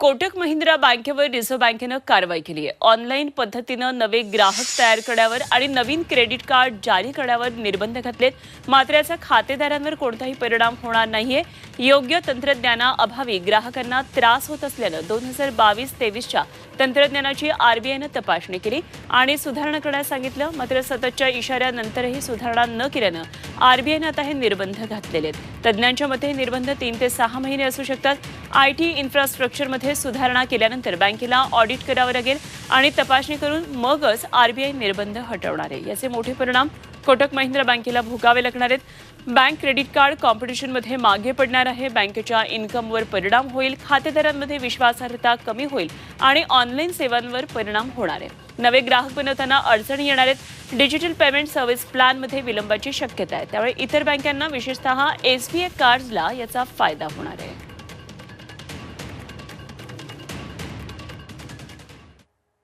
कोटक महिंद्रा बँकेवर रिझर्व्ह बँकेनं कारवाई केली आहे. ऑनलाईन पद्धतीनं नवे ग्राहक तयार करण्यावर आणि नवीन क्रेडिट कार्ड जारी करण्यावर निर्बंध घातलेत. मात्र याचा खातेदारांवर कोणताही परिणाम होणार नाहीये. योग्य तंत्रज्ञानाअभावी ग्राहकांना त्रास होत असल्यानं दोन हजार बावीस तेवीसच्या तंत्रज्ञानाची आरबीआयनं तपासणी केली आणि सुधारणा करण्यास सांगितलं. मात्र सततच्या इशाऱ्यानंतरही सुधारणा न केल्यानं आरबीआयनं आता हे निर्बंध घातलेले आहेत. तज्ज्ञांच्या मते निर्बंध तीन ते सहा महिने असू शकतात. आय टी इन्फ्रास्ट्रक्चरमध्ये सुधारणा केल्यानंतर बँकेला ऑडिट करावं लागेल आणि तपासणी करून मगच आरबीआय निर्बंध हटवणार आहे. याचे मोठे परिणाम कोटक महिंद्रा बँकेला भोगावे लागणार आहेत. बँक क्रेडिट कार्ड कॉम्पिटिशनमध्ये मागे पडणार आहे. बँकेच्या इन्कमवर परिणाम होईल. खातेदारांमध्ये विश्वासार्हता कमी होईल आणि ऑनलाईन सेवांवर परिणाम होणार आहे. नवे ग्राहक बनवताना अडचणी येणार आहेत. डिजिटल पेमेंट सर्व्हिस प्लॅनमध्ये विलंबाची शक्यता आहे. त्यामुळे इतर बँकांना विशेषतः एसबीआय कार्ड्सला याचा फायदा होणार आहे.